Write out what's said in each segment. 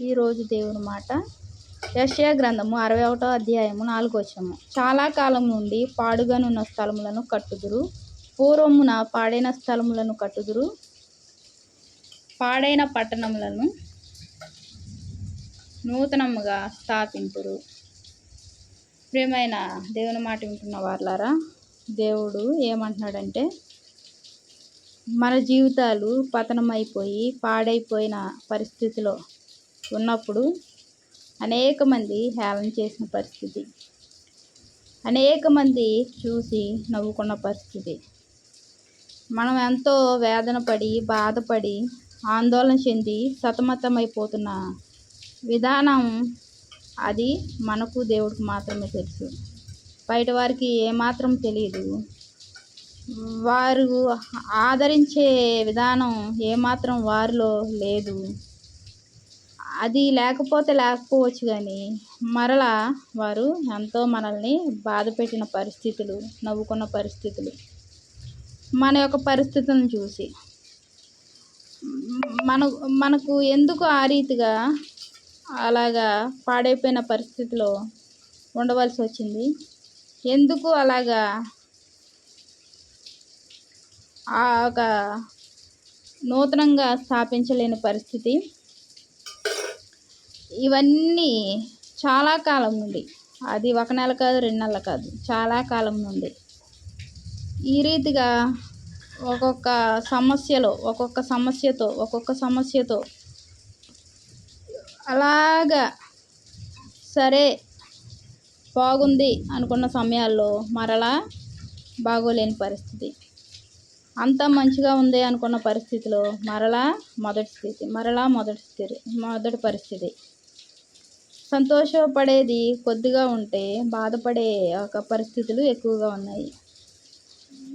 ఈరోజు దేవుని మాట. యెషయా గ్రంథము అరవై ఒకటో అధ్యాయము నాలుగోచము వచ్చము చాలా కాలం నుండి పాడుగానున్న స్థలములను కట్టుదురు. పూర్వమున పాడైన స్థలములను కట్టుదురు. పాడైన పట్టణములను నూతనముగా స్థాపింతురు. ప్రియమైన దేవుని మాట వింటున్న వాళ్ళారా దేవుడు ఏమంటున్నాడంటే మన జీవితాలు పతనమైపోయి పాడైపోయిన పరిస్థితిలో ఉన్నప్పుడు అనేక మంది హేళన చేసిన పరిస్థితి. అనేక మంది చూసి నవ్వుకున్న పరిస్థితి. మనం ఎంతో వేదన పడి బాధపడి ఆందోళన చెంది సతమతమైపోతున్న విధానం అది మనకు దేవుడికి మాత్రమే తెలుసు. బయట వారికి ఏమాత్రం తెలియదు వారు ఆదరించే విధానం ఏమాత్రం వారిలో లేదు. అది లేకపోతే లేకపోవచ్చు కానీ మరలా వారు ఎంతో మనల్ని బాధ పెట్టిన పరిస్థితులు నవ్వుకున్న పరిస్థితులు మన యొక్క పరిస్థితులను చూసి. మన మనకు ఎందుకు ఆ రీతిగా అలాగా పాడైపోయిన పరిస్థితిలో ఉండవలసి వచ్చింది? ఎందుకు అలాగా ఆ ఒక నూతనంగా స్థాపించలేని పరిస్థితి? ఇవన్నీ చాలా కాలం నుండి. అది ఒక నెల కాదు రెండు నెలలు కాదు చాలా కాలం నుండి. ఈ రీతిగా ఒక్కొక్క సమస్యలో ఒక్కొక్క సమస్యతో ఒక్కొక్క సమస్యతో అలాగా సరే బాగుంది అనుకున్న సమయాల్లో మరలా బాగోలేని పరిస్థితి. అంతా మంచిగా ఉంది అనుకున్న పరిస్థితిలో మరలా మొదటి స్థితి మరలా మొదటి స్థితి మొదటి పరిస్థితి. సంతోషపడేది కొద్దిగా ఉంటే బాధపడే ఒక పరిస్థితులు ఎక్కువగా ఉన్నాయి.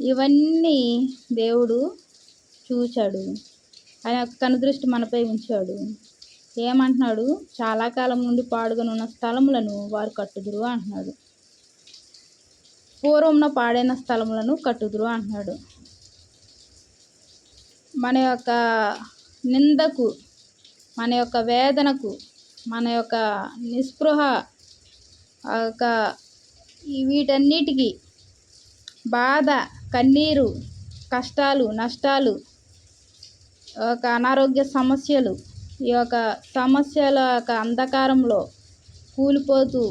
ఇవన్నీ దేవుడు చూచాడు. ఆయన కనుదృష్టి మనపై ఉంచాడు. ఏమంటున్నాడు? చాలా కాలం నుండి పాడుగనున్న స్థలములను వారు కట్టుదురు అంటున్నాడు. పూర్వంలో పాడైన స్థలములను కట్టుదురు అంటున్నాడు. మన యొక్క నిందకు మన యొక్క వేదనకు మన యొక్క నిస్పృహ ఒక వీటన్నిటికీ బాధ కన్నీరు కష్టాలు నష్టాలు ఒక అనారోగ్య సమస్యలు ఈ యొక్క సమస్యల యొక్క అంధకారంలో కూలిపోతూ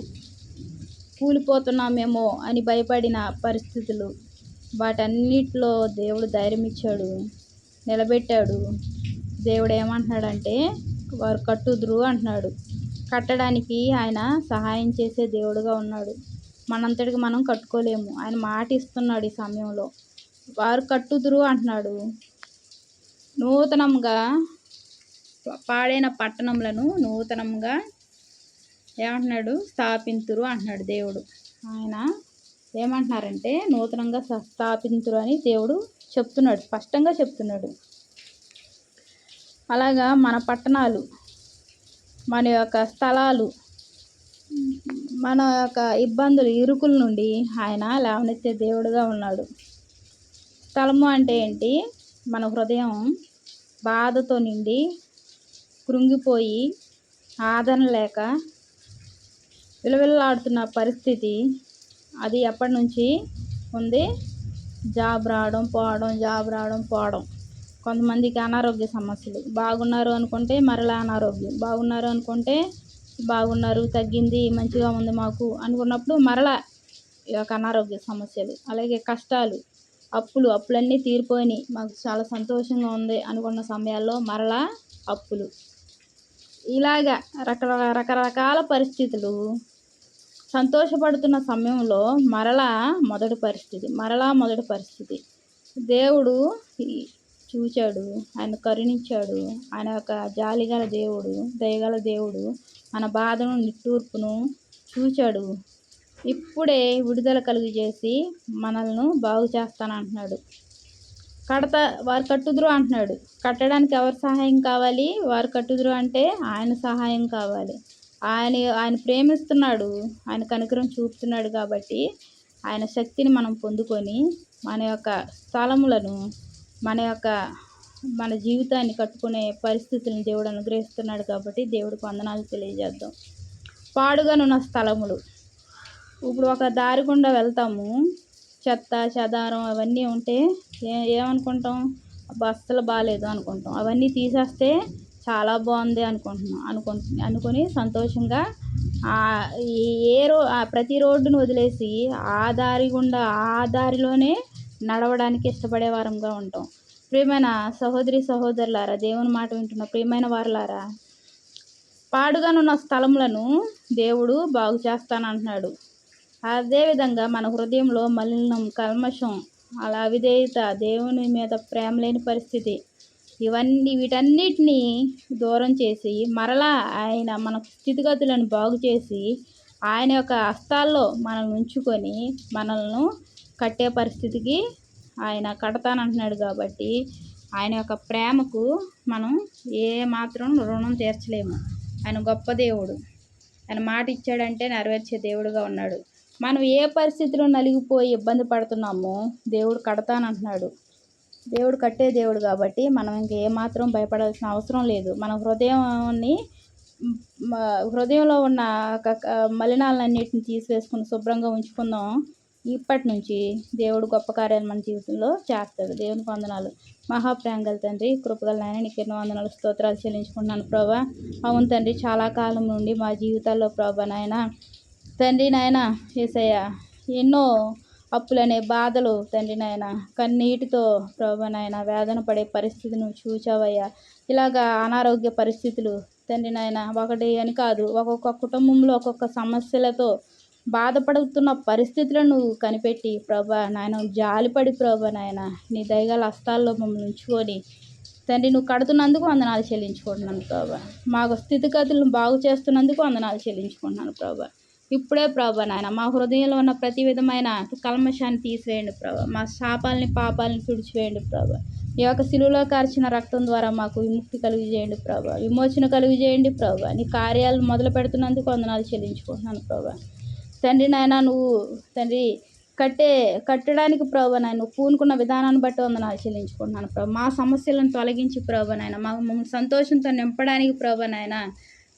కూలిపోతున్నామేమో అని భయపడిన పరిస్థితులు వాటన్నిటిలో దేవుడు ధైర్యం ఇచ్చాడు నిలబెట్టాడు. దేవుడు ఏమంటున్నాడంటే వారు కట్టుదురు అంటున్నాడు. కట్టడానికి ఆయన సహాయం చేసే దేవుడుగా ఉన్నాడు. మనంతటికి మనం కట్టుకోలేము. ఆయన మాట ఇస్తున్నాడు ఈ సమయంలో. వారు కట్టుదురు అంటున్నాడు. నూతనంగా పాడైన పట్టణములను నూతనంగా ఏమంటున్నాడు? స్థాపింతురు అంటున్నాడు దేవుడు. ఆయన ఏమంటున్నారంటే నూతనంగా స్థాపింతురు అని దేవుడు చెప్తున్నాడు. స్పష్టంగా చెప్తున్నాడు. అలాగా మన పట్టణాలు మన యొక్క స్థలాలు మన యొక్క ఇబ్బందులు ఇరుకుల నుండి ఆయన లేవనెత్తే దేవుడుగా ఉన్నాడు. స్థలము అంటే ఏంటి? మన హృదయం బాధతో నిండి కృంగిపోయి ఆదరణ లేక విలవిల్లాడుతున్న పరిస్థితి అది ఎప్పటి నుంచి ఉంది? జాబ్ రావడం పోవడం జాబ్ రావడం పోవడం. కొంతమందికి అనారోగ్య సమస్యలు. బాగున్నారు అనుకుంటే మరలా అనారోగ్యం. బాగున్నారు అనుకుంటే బాగున్నారు తగ్గింది మంచిగా ఉంది మాకు అనుకున్నప్పుడు మరలా ఈ యొక్క అనారోగ్య సమస్యలు. అలాగే కష్టాలు అప్పులు అప్పులన్నీ తీరిపోయినాయి. మాకు చాలా సంతోషంగా ఉంది అనుకున్న సమయాల్లో మరలా అప్పులు. ఇలాగా రకరకాల రకరకాల పరిస్థితులు సంతోషపడుతున్న సమయంలో మరలా మొదటి పరిస్థితి మరలా మొదటి పరిస్థితి. దేవుడు చూచాడు. ఆయన కరుణించాడు. ఆయన యొక్క జాలిగల దేవుడు దయగల దేవుడు మన బాధను నిట్టూర్పును చూచాడు. ఇప్పుడే విడుదల కలుగు చేసి మనల్ని బాగు చేస్తానంటున్నాడు కడత వారు కట్టుదురు అంటున్నాడు. కట్టడానికి ఎవరి సహాయం కావాలి? వారు కట్టుదురు అంటే ఆయన సహాయం కావాలి. ఆయన ఆయన ప్రేమిస్తున్నాడు. ఆయన కనికరం చూపుతున్నాడు కాబట్టి ఆయన శక్తిని మనం పొందుకొని మన యొక్క స్థలములను మన యొక్క మన జీవితాన్ని కట్టుకునే పరిస్థితులను దేవుడు అనుగ్రహిస్తున్నాడు కాబట్టి దేవుడికి వందనాలు తెలియజేద్దాం. పాడుగానున్న స్థలములు. ఇప్పుడు ఒక దారి గుండా వెళ్తాము. చెత్త చెదారం అవన్నీ ఉంటే ఏ ఏమనుకుంటాం? బస్తలు బాగాలేదు అనుకుంటాం. అవన్నీ తీసేస్తే చాలా బాగుంది అనుకుంటున్నాం అనుకుంటు అనుకొని సంతోషంగా ఏ రో ప్రతి రోడ్డును వదిలేసి ఆ దారి గుండా ఆ దారిలోనే నడవడానికి ఇష్టపడే వారంగా ఉంటాం. ప్రియమైన సహోదరి సహోదరులారా దేవుని మాట వింటున్న ప్రియమైన వారులారా పాడుగానున్న స్థలములను దేవుడు బాగు చేస్తానంటున్నాడు. అదేవిధంగా మన హృదయంలో మలినం కల్మషం అలా అవిధేయత దేవుని మీద ప్రేమ లేని పరిస్థితి ఇవన్నీ వీటన్నిటినీ దూరం చేసి మరలా ఆయన మన స్థితిగతులను బాగు చేసి ఆయన యొక్క హస్తాల్లో మనల్ని ఉంచుకొని మనల్ని కట్టే పరిస్థితికి ఆయన కడతానంటున్నాడు కాబట్టి ఆయన యొక్క ప్రేమకు మనం ఏ మాత్రం రుణం తీర్చలేము. ఆయన గొప్ప దేవుడు. ఆయన మాట ఇచ్చాడంటే నెరవేర్చే దేవుడుగా ఉన్నాడు. మనం ఏ పరిస్థితిలో నలిగిపోయి ఇబ్బంది పడుతున్నామో దేవుడు కడతానంటున్నాడు. దేవుడు కట్టే దేవుడు కాబట్టి మనం ఇంక ఏమాత్రం భయపడాల్సిన అవసరం లేదు. మన హృదయాన్ని హృదయంలో ఉన్న క- మలినాలన్నిటిని తీసివేసుకుని శుభ్రంగా ఉంచుకుందాం. ఇప్పటి నుంచి దేవుడు గొప్ప కార్యాలు మన జీవితంలో చేస్తాడు. దేవునికి వందనాలు. మహాప్రాంగల తండ్రి కృపగల నాయన నీకు ఎన్నో వందనాలు స్తోత్రాలు చెల్లించుకుంటున్నాను ప్రభా. అవును తండ్రి చాలా కాలం నుండి మా జీవితాల్లో ప్రభా నాయన తండ్రి నాయన ఏసయ్య ఎన్నో అప్పులనే బాధలు తండ్రి నాయన కన్నీటితో ప్రభు నాయన వేదన పడే పరిస్థితి నువ్వు చూచావయ్యా. ఇలాగా అనారోగ్య పరిస్థితులు తండ్రి నాయన ఒకటి అని కాదు ఒక్కొక్క కుటుంబంలో ఒక్కొక్క సమస్యలతో బాధపడుతున్న పరిస్థితులను కనిపెట్టి ప్రభా నాయన జాలిపడి ప్రభా నాయన నీ దయగల హస్తాల్లో మమ్మల్ని ఉంచుకొని తండ్రి నువ్వు కడుతున్నందుకు వందనాలు చెల్లించుకుంటున్నాను ప్రభా. మాకు స్థితిగతులను బాగు చేస్తున్నందుకు వందనాలు చెల్లించుకుంటున్నాను ప్రభా. ఇప్పుడే ప్రభా నాయన మా హృదయంలో ఉన్న ప్రతి విధమైన కల్మషాన్ని తీసివేయండి ప్రభా. మా శాపాలని పాపాలని తుడిచివేయండి ప్రభా. ఈ యొక్క శిలువలో కార్చిన రక్తం ద్వారా మాకు విముక్తి కలుగు చేయండి ప్రభా. విమోచన కలుగు చేయండి ప్రభా. నీ కార్యాలు మొదలు పెడుతున్నందుకు వందనాలు చెల్లించుకుంటున్నాను ప్రభా. తండ్రి నాయన నువ్వు తండ్రి కట్టే కట్టడానికి ప్రభు నాయన నువ్వు పూనుకున్న విధానాన్ని బట్టి వందనాలు చెల్లించుకుంటున్నాను ప్రభా. మా సమస్యలను తొలగించి ప్రభు నాయన. మా మమ్మల్ని సంతోషంతో నింపడానికి ప్రభు నాయన.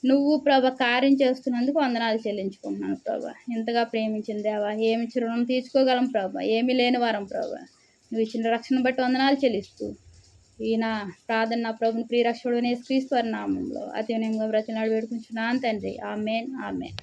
నువ్వు ప్రభ కార్యం చేస్తున్నందుకు వందనాలు చెల్లించుకుంటున్నాను ప్రభా. ఎంతగా ప్రేమించిన దేవా ఏమి ఇచ్చి రుణం తీర్చుకోగలం ప్రభా. ఏమీ లేని వారం ప్రభా. నువ్వు ఇచ్చిన రక్షణ బట్టి వందనాలు చెల్లిస్తూ ఈయన ప్రార్థన నా ప్రభుని ప్రియరక్షకుడు క్రీస్తు వారి నామంలో అతి వినయంగా బ్రతినాడు వేడుకుంటున్నాను తండ్రి. Amen amen.